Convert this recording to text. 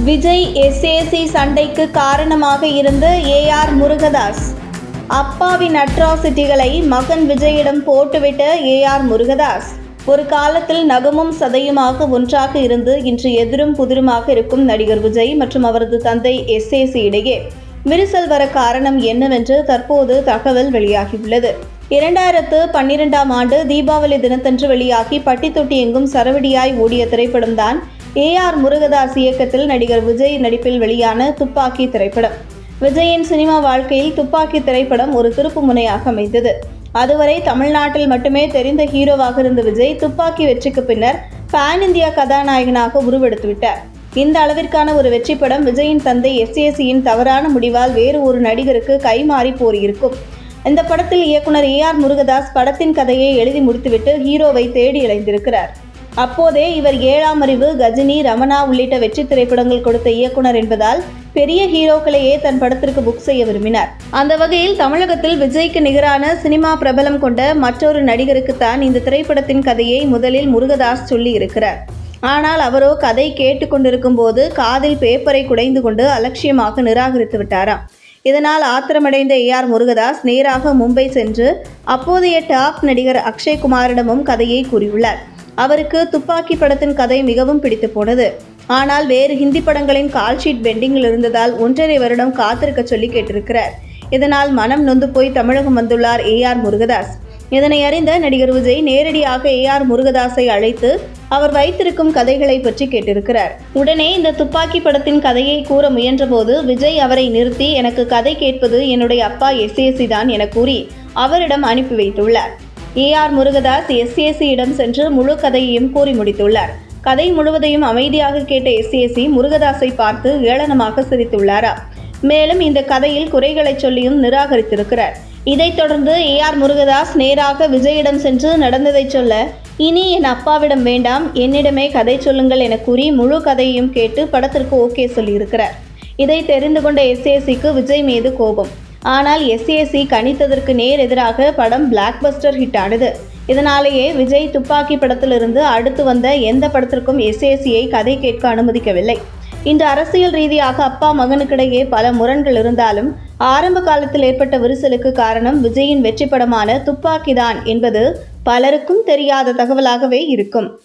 Vijay SAC சண்டைக்கு காரணமாக இருந்த ஏஆர் முருகதாஸ். அப்பாவின் அட்ராசிட்டிகளை மகன் விஜயிடம் போட்டுவிட்ட ஏஆர் முருகதாஸ். ஒரு காலத்தில் நகமும் சதையுமாக ஒன்றாக இருந்து இன்று எதிரும் புதிருமாக இருக்கும் நடிகர் விஜய் மற்றும் அவரது தந்தை எஸ்ஏசி இடையே விரிசல் வர காரணம் என்னவென்று தற்போது தகவல் வெளியாகியுள்ளது. இரண்டாயிரத்து பன்னிரெண்டாம் ஆண்டு தீபாவளி தினத்தன்று வெளியாகி பட்டி தொட்டி எங்கும் சரவடியாய் ஓடிய திரைப்படம்தான் ஏ ஆர் முருகதாஸ் இயக்கத்தில் நடிகர் விஜய் நடிப்பில் வெளியான துப்பாக்கி திரைப்படம். விஜயின் சினிமா வாழ்க்கையில் துப்பாக்கி திரைப்படம் ஒரு திருப்பு முனையாக அமைந்தது. அதுவரை தமிழ்நாட்டில் மட்டுமே தெரிந்த ஹீரோவாக இருந்த விஜய் துப்பாக்கி வெற்றிக்கு பின்னர் பேன் இந்தியா கதாநாயகனாக உருவெடுத்துவிட்டார். இந்த அளவிற்கான ஒரு வெற்றி படம் விஜயின் தந்தை எஸ்ஏசியின் தவறான முடிவால் வேறு ஒரு நடிகருக்கு கைமாறி போயிருக்கும் இந்த படத்தில் இயக்குனர் ஏ ஆர் முருகதாஸ் படத்தின் கதையை எழுதி முடித்துவிட்டு ஹீரோவை தேடி இழைந்திருக்கிறார் அப்போதே இவர் ஏழாம் அறிவு கஜினி ரமணா உள்ளிட்ட வெற்றி திரைப்படங்கள் கொடுத்த இயக்குனர் என்பதால் பெரிய ஹீரோக்களையே தன் படத்திற்கு புக் செய்ய விரும்பினார். அந்த வகையில் தமிழகத்தில் விஜய்க்கு நிகரான சினிமா பிரபலம் கொண்ட மற்றொரு நடிகருக்குத்தான் இந்த திரைப்படத்தின் கதையை முதலில் முருகதாஸ் சொல்லி இருக்கிறார். ஆனால் அவரோ கதை கேட்டுக்கொண்டிருக்கும் போது காதில் பேப்பரை குடைந்து கொண்டு அலட்சியமாக நிராகரித்து விட்டாராம். இதனால் ஆத்திரமடைந்த ஏ ஆர் முருகதாஸ் நேராக மும்பை சென்று அப்போதைய டாப் நடிகர் அக்ஷய் குமாரிடமும் கதையை கூறியுள்ளார். அவருக்கு துப்பாக்கி படத்தின் கதை மிகவும் பிடித்து போனது. ஆனால் வேறு ஹிந்தி படங்களின் கால்ஷீட் பெண்டிங்கில் இருந்ததால் ஒன்றரை வருடம் காத்திருக்க சொல்லி கேட்டிருக்கிறார். இதனால் மனம் நொந்து போய் தமிழகம் வந்துள்ளார் ஏ ஆர் முருகதாஸ். இதனை அறிந்த நடிகர் விஜய் நேரடியாக ஏ ஆர் முருகதாஸை அழைத்து அவர் வைத்திருக்கும் கதைகளை பற்றி கேட்டிருக்கிறார். உடனே இந்த துப்பாக்கி படத்தின் கதையை கூற முயன்றபோது விஜய் அவரை நிறுத்தி எனக்கு கதை கேட்பது என்னுடைய அப்பா எஸ்ஏசி தான் என கூறி அவரிடம் அனுப்பி வைத்துள்ளார். ஏ ஆர் முருகதாஸ் எஸ்ஏசியிடம் சென்று முழு கதையையும் கூறி முடித்துள்ளார். கதை முழுவதையும் அமைதியாக கேட்ட எஸ்ஏசி முருகதாஸை பார்த்து ஏளனமாக சிரித்துள்ளாரா? மேலும் இந்த கதையில் குறைகளை சொல்லியும் நிராகரித்திருக்கிறார். இதைத் தொடர்ந்து ஏ ஆர் முருகதாஸ் நேராக விஜயிடம் சென்று நடந்ததை சொல்ல இனி என் அப்பாவிடம் வேண்டாம் என்னிடமே கதை சொல்லுங்கள் என கூறி முழு கதையையும் கேட்டு படத்திற்கு ஓகே சொல்லியிருக்கிறார். இதை தெரிந்து கொண்ட எஸ்ஏசிக்கு விஜய் மீது கோபம். ஆனால் எஸ்ஏசி கணித்ததற்கு நேர் எதிராக படம் பிளாக் பஸ்டர் ஹிட் ஆனது. இதனாலேயே விஜய் துப்பாக்கி படத்திலிருந்து அடுத்து வந்த எந்த படத்திற்கும் எஸ்ஏசியை கதை கேட்க அனுமதிக்கவில்லை. இன்று அரசியல் ரீதியாக அப்பா மகனுக்கிடையே பல முரண்கள் இருந்தாலும் ஆரம்ப காலத்தில் ஏற்பட்ட விரிசலுக்கு காரணம் விஜயின் வெற்றி படமான துப்பாக்கிதான் என்பது பலருக்கும் தெரியாத தகவலாகவே இருக்கும்.